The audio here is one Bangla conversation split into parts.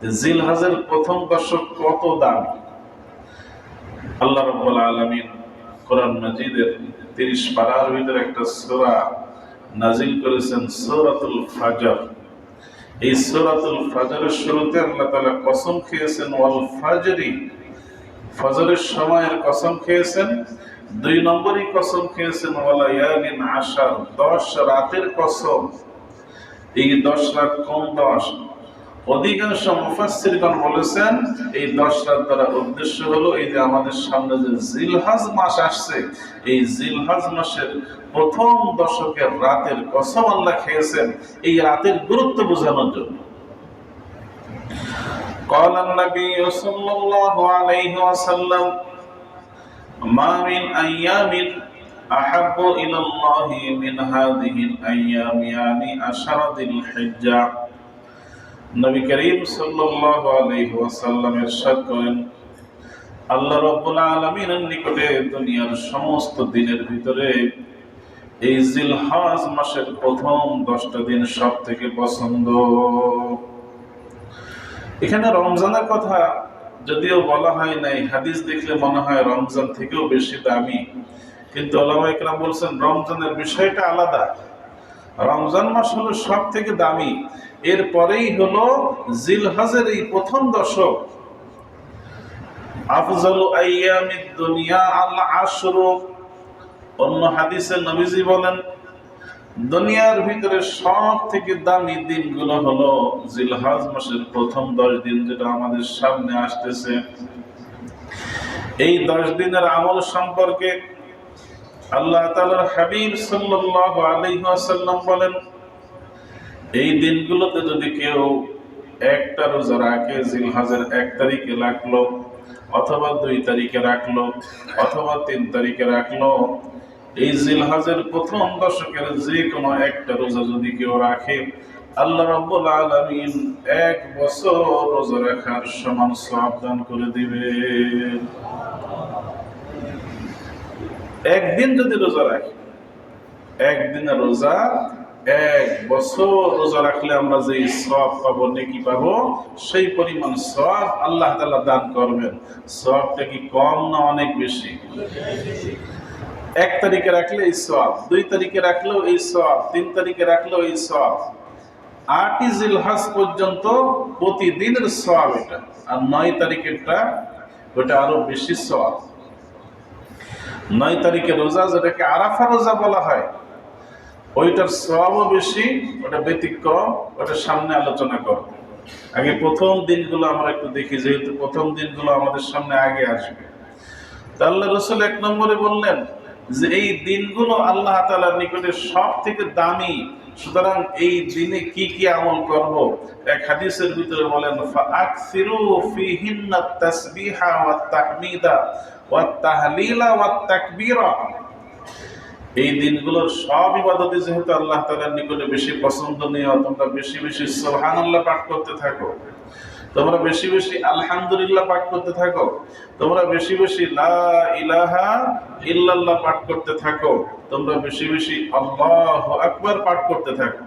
জিলহাজের প্রথম দশক কত দাম? আল্লাহ রব্বুল আলমিন কোরআন মাজিদের তিরিশ পারার ভিতরে একটা সোরা নাজিল করেছেন, সৌরাতুল ফাজর। এই সৌরাতুল ফাজরের শুরুতে আল্লাহ তালা কসম খেয়েছেন, ওয়াল ফাজরি। ফজরের সময়ের কসম খেয়েছেন, দুই নম্বরই কসম খেয়েছেন, ওয়ালা ইয়ালিন আশার, দশ রাতের কসম। এই দশ রাত কম দশ অধিকাংশ মুফাসসিরগণ বলেছেন এই দশ রাত দ্বারা উদ্দেশ্য হলো এই যে আমাদের সামনে যে জিলহাজ মাস আসছে এই জিলহাজ মাসের প্রথম দশকের রাতের কসম আল্লাহ খেয়েছেন এই রাতের গুরুত্ব বোঝানোর জন্য قال النبي صلى الله عليه وسلم ما من أيام أحب إلى الله من هذه الأيام يعني عشر ذي الحجة নবী করিম সাল্লাল্লাহু আলাইহি ওয়াসাল্লাম ইরশাদ করেন, আল্লাহ রাব্বুল আলামিনের নিকটে দুনিয়ার সমস্ত দিনের ভিতরে এই জিলহজ মাসের প্রথম দশটা দিন সব থেকে পছন্দ। এখানে রমজানের কথা যদিও বলা হয় নাই, হাদিস দেখলে মনে হয় রমজান থেকেও বেশি দামি। কিন্তু আল্লাহ ইকরাম বলছেন, রমজানের বিষয়টা আলাদা। রমজান মাস হলো সব থেকে দামি। এরপরেই হলো জিলহাজের এই প্রথম দশক। আফজালু আইয়ামিদ দুনিয়া আল আশরু। অন্য হাদিসে নবীজি বলেন, দুনিয়ার ভিতরে সব থেকে দামি দিনগুলো হলো জিলহাজ মাসের প্রথম দশ দিন যেটা আমাদের সামনে আসতেছে। এই দশ দিনের আমল সম্পর্কে আল্লাহ তাআলার হাবিব সাল্লাল্লাহু আলাইহি বলেন এই দিনগুলোতে যদি কেউ একটা রোজা রাখে, জিলহাজের এক তারিখে রাখল, অথবা দুই তারিখে রাখল, অথবা তিন তারিখে রাখল, এই জিলহাজের প্রথম দশকের যে কোনো একটা রোজা যদি কেউ রাখে, আল্লাহ রাব্বুল আলামিন এক বছর রোজা রাখার সমান সওয়াব দান করে দিবে। একদিন যদি রোজা রাখে, একদিনের রোজা এক বছর রোজা রাখলে আমরা যে সব পাবো, নেকি পাবো, সেই পরিমাণ সব আল্লাহ তাআলা দান করবেন। সবটা কি কম না অনেক বেশি? এক তারিখে রাখলে এই সব দুই তারিখে রাখলেও এই সব তিন তারিখে রাখলেও এই সব আটই জিলহাজ পর্যন্ত প্রতিদিনের সব এটা, আর নয় তারিখেরটা ওটা আরও বেশি সব নয় তারিখে রোজা, যেটাকে আরাফা রোজা বলা হয় ওইটার সবও বেশি, ওটা ব্যতিক্রম ওটা সামনে আলোচনা করব আগে প্রথম দিনগুলো আমরা একটু দেখি, যেহেতু প্রথম দিনগুলো আমাদের সামনে আগে আসবে। আল্লাহ রসুল এক নম্বরে বললেন যে, এই দিনগুলো আল্লাহ তালার নিকটে সব থেকে দামি। সুতরাং এই দিনে কি কি আমল করব? এক হাদিসের ভিতরে বলেন, ফাআকসিরু ফিহিন্না তাসবিহা ওয়াত তাহমিদা ওয়াত তাহলিলা ওয়াত তাকবীরা। এই দিনগুলোর সব ইবাদতে যেহেতু আল্লাহ তাআলার নিকটে বেশি পছন্দনীয়, তোমরা বেশি বেশি সুবহানাল্লাহ পাঠ করতে থাকো। তোমরা বেশি বেশি আলহামদুলিল্লাহ পাঠ করতে থাকো। তোমরা বেশি বেশি লা ইলাহা ইল্লাল্লাহ পাঠ করতে থাকো। তোমরা বেশি বেশি আল্লাহু আকবার পাঠ করতে থাকো।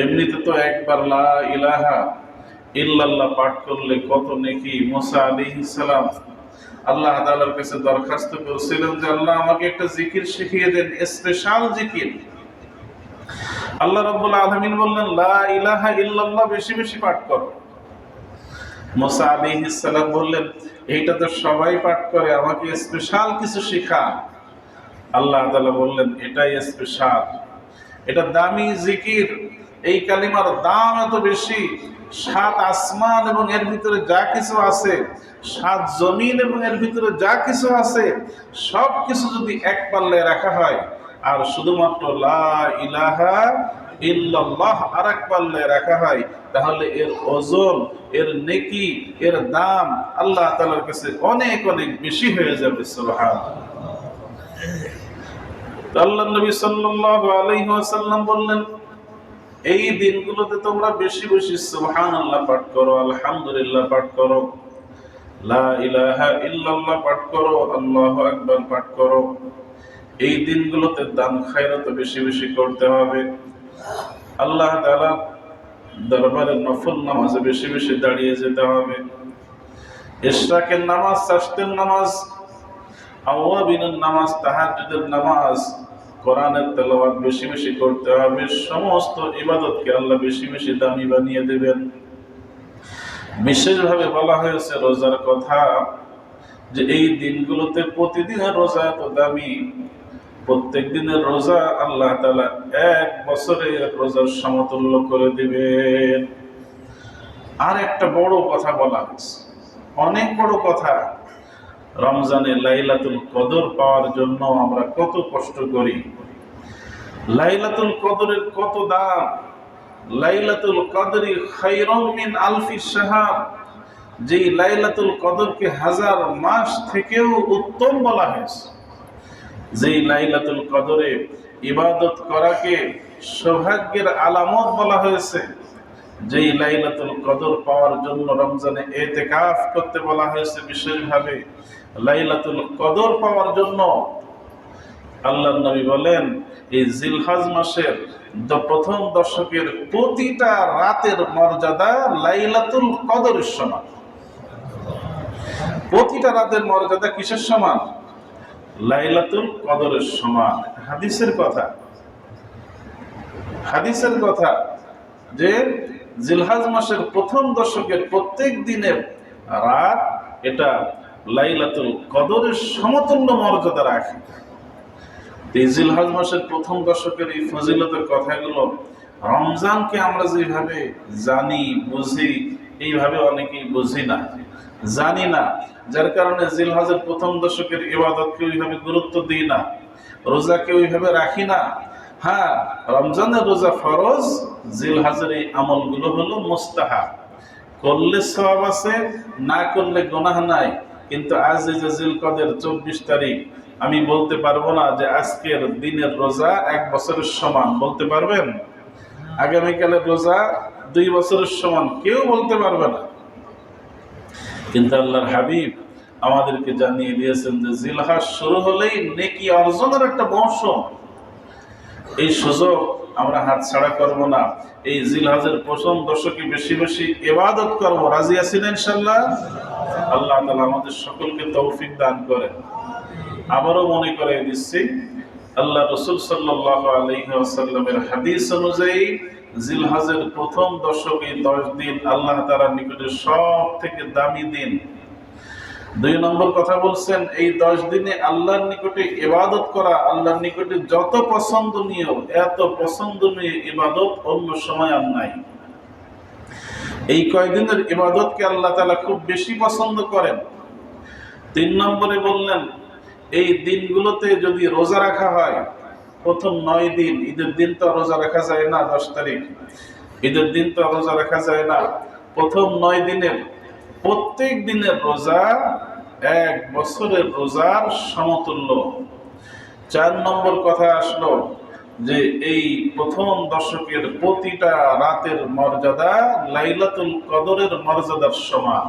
এমনিতে তো একবার লা ইলাহা ইল্লাল্লাহ পাঠ করলে কত নেকি? মুসা আলাইহিস সালাম আল্লাহ তাআলার কাছে দরখাস্ত করেছিলেন যে আল্লাহ আমাকে একটা জিকির শিখিয়ে দেন স্পেশাল জিকির। আল্লাহ রাব্বুল বললেন, লা ইলাহা ইল্লাল্লাহ বেশি বেশি পাঠ করো। বললেন, এইটা তো সবাই পাঠ করে, আমাকে স্পেশাল কিছু শেখা। আল্লাহ তাআলা বললেন, এটাই স্পেশাল এটা দামি জিকির। এই কালিমার দাম এত বেশি সাত আসমান এবং এর ভিতরে যা কিছু আছে, সাত জমিন এবং এর ভিতরে যা কিছু আছে সব কিছু যদি এক পাল্লায় রাখা হয়, আর শুধুমাত্র লা ইলাহা ইল্লাল্লাহ আর এক পাল্লায় রাখা হয়, তাহলে এর ওজন, এর নেকি, এর দাম আল্লাহ তাআলার কাছে অনেক অনেক বেশি হয়ে যাবে সুবহান আল্লাহ নবী সাল্লাল্লাহু আলাইহি ওয়াসাল্লাম বললেন এই দিনগুলোতে তোমরা বেশি বেশি সুবহানাল্লাহ পাঠ করো, আলহামদুলিল্লাহ পাঠ করো, লা ইলাহা ইল্লাল্লাহ পাঠ করো, আল্লাহু আকবার পাঠ করো। এই দিনগুলোতে দান খায়রাত বেশি বেশি করতে হবে। আল্লাহ তাআলা দরবারে নফল নামাজে বেশি বেশি দাঁড়িয়ে যেতে হবে। ইশরাকের নামাজ চাষতের নামাজ, আওয়াবিনের নামাজ, তাহাজ্জুদের নামাজ কোরআনের তেলাওয়াত বেশি বেশি করতে হবে, সমস্ত ইবাদতকে আল্লাহ বেশি বেশি দামি বানিয়ে দেবেন। বিশেষভাবে বলা হয়েছে রোজার কথা যে এই দিনগুলোতে প্রতিদিনের রোজা এত দামি, প্রত্যেক দিনের রোজা আল্লাহ তালা এক বছরে রোজার সমতুল্য করে দিবেন। আর একটা বড় কথা বলা হয়েছে, অনেক বড় কথা। রমজানে লাইলাতুল কদর পাওয়ার জন্য আমরা কত কষ্ট করি। লাইলাতুল কদরের কত দাম। লাইলাতুল কদরি খায়রুম মিন আলফি শাহর যেই লাইলাতুল কদরকে হাজার মাস থেকেও উত্তম বলা হয়েছে। যেই লাইলাতুল কদরে ইবাদত করাকে সৌভাগ্যের আলামত বলা হয়েছে, যেই লাইলাতুল কদর পাওয়ার জন্য রমজানে এতেকাফ করতে বলা হয়েছে বিশেষভাবে। লাইলাতুল কদর পাওয়ার জন্য আল্লাহ নবী বলেন, এই জিলহাজ মাসের প্রথম দশকের প্রতিটা রাতের মর্যাদা লাইলাতুল কদরের সমান। প্রতিটা রাতের মর্যাদা কিসের সমান? লাইলাতুল কদরের সমান। হাদিসের কথা। হাদিসের কথা যে জিলহাজ মাসের প্রথম দশকের প্রত্যেক দিনের রাত এটা লাইলাতুল কদরের সমতুল্য মর্যাদা রাখে। তো এই মাসের প্রথম দশকের এই ফজিলতের কথাগুলো রমজানকে আমরা যেভাবে জানি, বুঝি, এইভাবে অনেকেই বুঝি না। জানি না, যার কারণে জিলহাজের প্রথম দশকের ইবাদতকে ওইভাবে গুরুত্ব দিই না, রোজাকে ওইভাবে রাখি না। হ্যাঁ রমজানের রোজা ফরজ, জিলহাজের এই আমলগুলো হলো মুস্তাহাব। করলে সব আছে, না করলে গোনাহ নাই। কিন্তু আজ যে জিলকদের চব্বিশ তারিখ, আমি বলতে পারব না যে আজকের দিনের রোজা এক বছরের সমান, বলতে পারবেন? আগামীকালের রোজা দুই বছরের সমান, কেউ বলতে পারবে না। কিন্তু আল্লাহর হাবিব আমাদেরকে জানিয়ে দিয়েছেন যে জিলহাস শুরু হলেই নেকি অর্জনের একটা মৌসুম। এই সুযোগ আমরা হাত ছাড়া করব না। এই জিলহাজের প্রথম দশকে বেশি বেশি এবাদত করব। রাজি আছেন ইনশাল্লাহ? আল্লাহ আমাদের সকলকে তৌফিক দান করেন। আবারও মনে করে দিচ্ছি, আল্লাহ রসুল সাল্লাহ আলহিহাসাল্লামের হাদিস অনুযায়ী জিলহাজের প্রথম দশকে দশ দিন আল্লাহ তাআলার নিকটে সব থেকে দামি দিন। দুই নম্বর কথা বলছেন, এই দশ দিনে আল্লাহর নিকটে ইবাদত করা, আল্লাহর নিকটে যত পছন্দনীয়, এত পছন্দনীয় ইবাদত অন্য সময় আর নাই। এই কয়দিনের ইবাদতকে আল্লাহ তালা খুব বেশি পছন্দ করেন। তিন নম্বরে বললেন, এই দিনগুলোতে যদি রোজা রাখা হয়, প্রথম নয় দিন, ঈদের দিন তো রোজা রাখা যায় না দশ তারিখ। ঈদের দিন তো রোজা রাখা যায় না। প্রথম নয় দিনের, প্রত্যেক দিনের রোজা এক বছরের রোজার সমতুল্য। চার নম্বর কথা আসলো যে এই প্রথম দর্শকের প্রতিটা রাতের মর্যাদা লাইলাতুল কদরের মর্যাদার সমান।